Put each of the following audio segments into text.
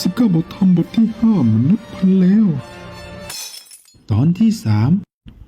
สิบเก้าบทธรรมบทที่ห้ามนุษย์พันแล้ว ตอนที่สาม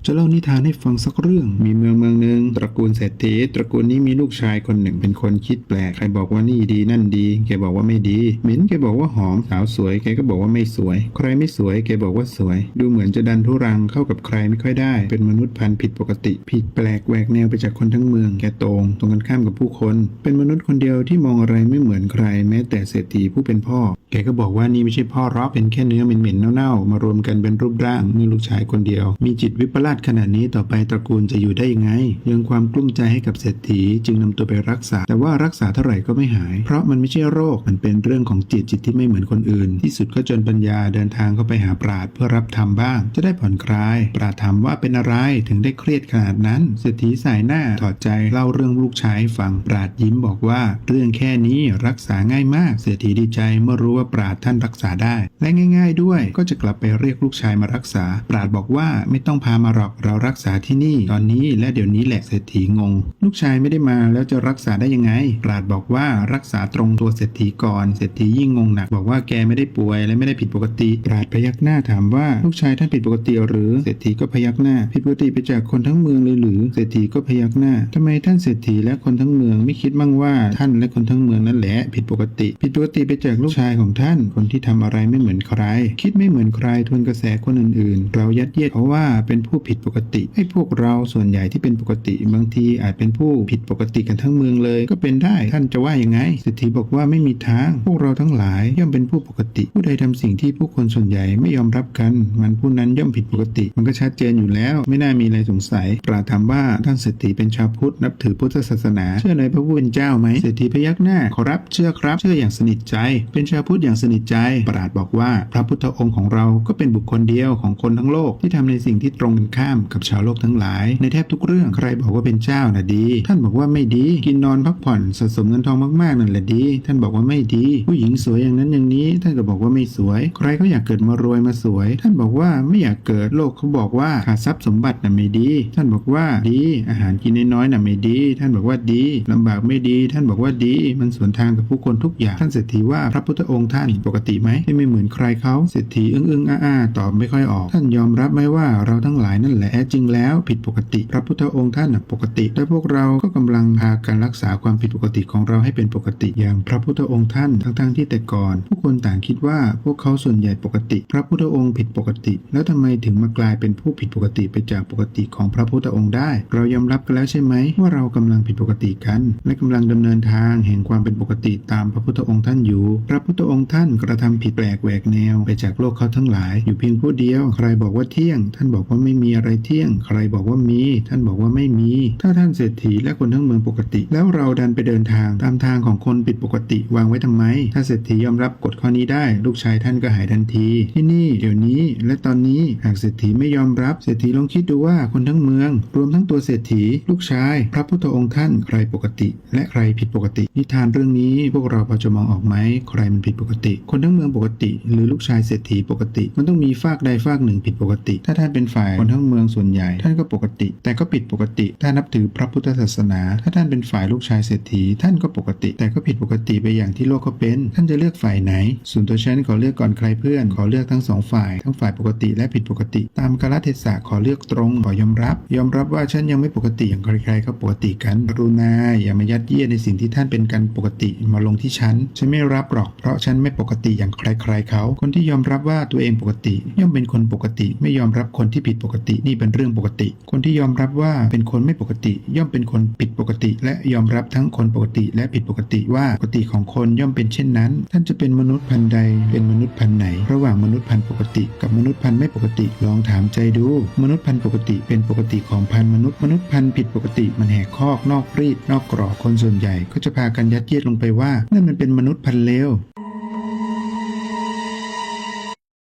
จะเล่านิทานให้ฟังสักเรื่อง มีเมืองเมืองหนึ่งตระกูลเศรษฐีตระกูลนี้มีลูกชายคนหนึ่งเป็นคนคิดแปลก ใครบอกว่านี่ดีนั่นดี แกบอกว่าไม่ดี เหม็นแกบอกว่าหอมสาวสวย แกก็บอกว่าไม่สวย ใครไม่สวย แกบอกว่าสวย ดูเหมือนจะดันทุรังเข้ากับใครไม่ค่อยได้ เป็นมนุษย์พันธุ์ผิดปกติ ผิดแปลกแหวกแนวไปจากคนทั้งเมือง แกตรง ตรงกันข้ามกับผู้คน เป็นมนุษย์คนเดียวที่มองอะไรไม่เหมือนใคร แม้แต่เศรษฐีผู้เป็นพ่อ แกก็บอกว่านี่ไม่ใช่พ่อรอกเป็นแค่เนื้อเหม็นๆเน่าๆมารวมกันเป็นรูปร่างนี่ลูกชายคนเดียว มีจิตวิปลาสขนาดนี้ต่อไปตระกูลจะอยู่ได้ยังไง ยังความกลุ้มใจให้กับเศรษฐีจึงนำตัวไปรักษา แต่ว่ารักษาเท่าไหร่ก็ไม่หาย เพราะมันไม่ใช่โรคมันเป็นเรื่องของจิตจิตที่ไม่เหมือนคนอื่น ที่สุดก็จนปัญญาเดินทางเข้าไปหาปราดเพื่อรับธรรมบ้าง จะได้ผ่อนคลาย ปราดถามว่าเป็นอะไรถึงได้เครียดขนาดนั้น เศรษฐีสายหน้าถอดใจเล่าเรื่องลูกชายให้ฟังปราดยิ้มบอกว่า เรื่องแค่นี้รักษาง่ายมาก เศรษฐีดีใจเมื่อรู้ว่าปราดท่านรักษาได้ และง่าย ๆ ด้วยก็จะกลับไปเรียกลูกชายมารักษา ปราดบอกว่าไม่ต้องพามาหรอกเรารักษาที่นี่ตอนนี้และเดี๋ยวนี้แหละเศรษฐีงง ลูกชายไม่ได้มาแล้วจะรักษาได้ยังไงปราดบอกว่ารักษาตรงตัวเศรษฐีก่อนเศรษฐียิ่งงงหนักบอกว่าแกไม่ได้ป่วยและไม่ได้ผิดปกติปราดพยักหน้าถามว่าลูกชายท่านผิดปกติหรือเศรษฐีก็พยักหน้าผิดปกติไปจากคนทั้งเมืองเลยหรือเศรษฐีก็พยักหน้าทำไมท่านเศรษฐีและคนทั้งเมืองไม่คิดบ้างว่าท่านและคนทั้งเมืองนั่นแหละผิดปกติ ผิดปกติไปจากลูกชายของท่าน คนที่ทำอะไรไม่เหมือนใคร คิดไม่เหมือนใครทวนกระแสคนอื่นๆ เรายัดเยียดเพราะว่าเป็นผู้ผิดปกติให้พวกเราส่วนใหญ่ที่เป็นปกติบางทีอาจเป็นผู้ผิดปกติกันทั้งเมืองเลย ก็เป็นได้ท่านจะว่ายังไงเศรษฐีบอกว่าไม่มีทาง พวกเราทั้งหลายย่อมเป็นผู้ปกติ ผู้ใดทำสิ่งที่ผู้คนส่วนใหญ่ไม่ยอมรับกัน มันผู้นั้นย่อมผิดปกติ มันก็ชัดเจนอยู่แล้ว ไม่น่ามีอะไรสงสัย ปราถามว่าท่านเศรษฐีเป็นชาวพุทธนับถือพุทธศาสนา เชื่อในพระผู้เป็นเจ้าไหมเศรษฐีพยักหน้าขอรับเชื่อครับ เชื่ออย่างสนิทใจ เป็นชาวพุทธอย่างสนิทใจ ปราดบอกว่า พระพุทธองค์ของเราก็เป็นบุคคลเดียวของคนทั้งโลกที่ทำในสิ่งที่ตรงกันข้ามกับชาวโลกทั้งหลาย ในแทบทุกเรื่องใครบอกว่าเป็นเจ้าน่ะดี ท่านบอกว่าไม่ดี กินนอนพักผ่อนสะสมเงินทองมากๆนั่นแหละดี ท่านบอกว่าไม่ดี ผู้หญิงสวยอย่างนั้นอย่างนี้ ท่านก็บอกว่าไม่สวย ใครเขาอยากเกิดมารวยมาสวย ท่านบอกว่าไม่อยากเกิดโลกเขาบอกว่าขาดทรัพย์สมบัติน่ะไม่ดี ท่านบอกว่าดี อาหารกินน้อยๆน่ะไม่ดี ท่านบอกว่าดีลำบากไม่ดี ท่านบอกว่าดี มันสวนทางกับผู้คนทุกอย่างท่านเศรษฐีว่าพระพุทธองค์ท่านปกติไหมที่ไม่เหมือนใครเขาเศรษฐีอึ้งอึ้งๆอ้าๆตอบไม่ค่อยออก ท่านยอมรับไหมว่าเราทั้งหลายนั่นแหละแท้จริงแล้วผิดปกติ พระพุทธองค์ท่านปกติและพวกเราก็กำลังพากันรักษาความผิดปกติของเราให้เป็นปกติ อย่างพระพุทธองค์ท่านทั้งๆที่แต่ก่อน ผู้คนต่างคิดว่าพวกเขาส่วนใหญ่ปกติ พระพุทธองค์ผิดปกติ แล้วทำไมถึงมากลายเป็นผู้ผิดปกติไปจากปกติของพระพุทธองค์ได้ เรายอมรับกันแล้วใช่ไหมว่าเรากำลังผิดปกติกัน และกำลังดำเนินทางแห่งความเป็นปกติตามพระพุทธองค์ท่านอยู่ พระพุทธองค์ท่านกระทำผิดแปลกแหวกแนว ไปจากโลกเขาทั้งหลาย อยู่เพียงผู้เดียว ใครบอกว่าเที่ยง ท่านบอกว่าไม่มีอะไรเที่ยง ใครบอกว่ามี ท่านบอกว่าไม่มี ถ้าท่านเศรษฐีและคนทั้งเมืองปกติ แล้วเราดันไปเดินทางตามทางของคนผิดปกติวางไว้ทำไม ถ้าเศรษฐียอมรับกฎข้อนี้ได้ ลูกชายท่านก็หายทันที ที่นี่เดี๋ยวนี้และตอนนี้หากเศรษฐีไม่ยอมรับเศรษฐีลองคิดดูว่าคนทั้งเมือง รวมทั้งตัวเศรษฐี ลูกชาย พระพุทธองค์ท่านใครปกติ และใครผิดปกติ นิทานเรื่องนี้พวกเราพอจะมองออกไหมใครมันผิดปกติ คนทั้งเมืองปกติ หรือลูกชายเศรษฐีปกติ มันต้องมีฝากใดฝากหนึ่งผิดปกติ ถ้าท่านเป็นฝ่ายคนทั้งเมืองส่วนใหญ่ ท่านก็ปกติ แต่ก็ผิดปกติ ถ้านับถือพระพุทธศาสนา ถ้าท่านเป็นฝ่ายลูกชายเศรษฐี ท่านก็ปกติ แต่ก็ผิดปกติไปอย่างที่โลกเขาเป็น ท่านจะเลือกฝ่ายไหน ส่วนตัวฉันขอเลือกก่อนใครเพื่อน ขอเลือกทั้งสองฝ่าย ทั้งฝ่ายปกติและผิดปกติ ตามกาลเทศะขอเลือกตรง ขอยอมรับ ยอมรับว่าฉันยังไม่ปกติอย่างใครๆเขาปกติกันกรุณาอย่ามายัดเยียดในสิ่งที่ท่านเป็นกันปกติมาลงที่ฉัน ฉันไม่รับหรอก เพราะฉันไม่ปกติอย่างใครๆเขา คนที่ยอมรับว่าตัวเองปกติ ย่อมเป็นคนปกติ ไม่ยอมรับคนที่ผิดปกตินี่เป็นเรื่องปกติ คนที่ยอมรับว่าเป็นคนไม่ปกติ ย่อมเป็นคนผิดปกติ และยอมรับทั้งคนปกติ และผิดปกติว่าปกติของคนย่อมเป็นเช่นนั้น ท่านจะเป็นมนุษย์พันใด เป็นมนุษย์พันไหน ระหว่างมนุษย์พันปกติ กับมนุษย์พันไม่ปกติ ลองถามใจดู มนุษย์พันปกติ เป็นปกติของพันมนุษย์ มนุษย์พันผิดปกติมันแหกคอกนอกรีดนอกกรอบคนส่วนใหญ่ ก็จะพากันยัดเยียดลงไปว่านั่นมันเป็นมนุษย์พันเลว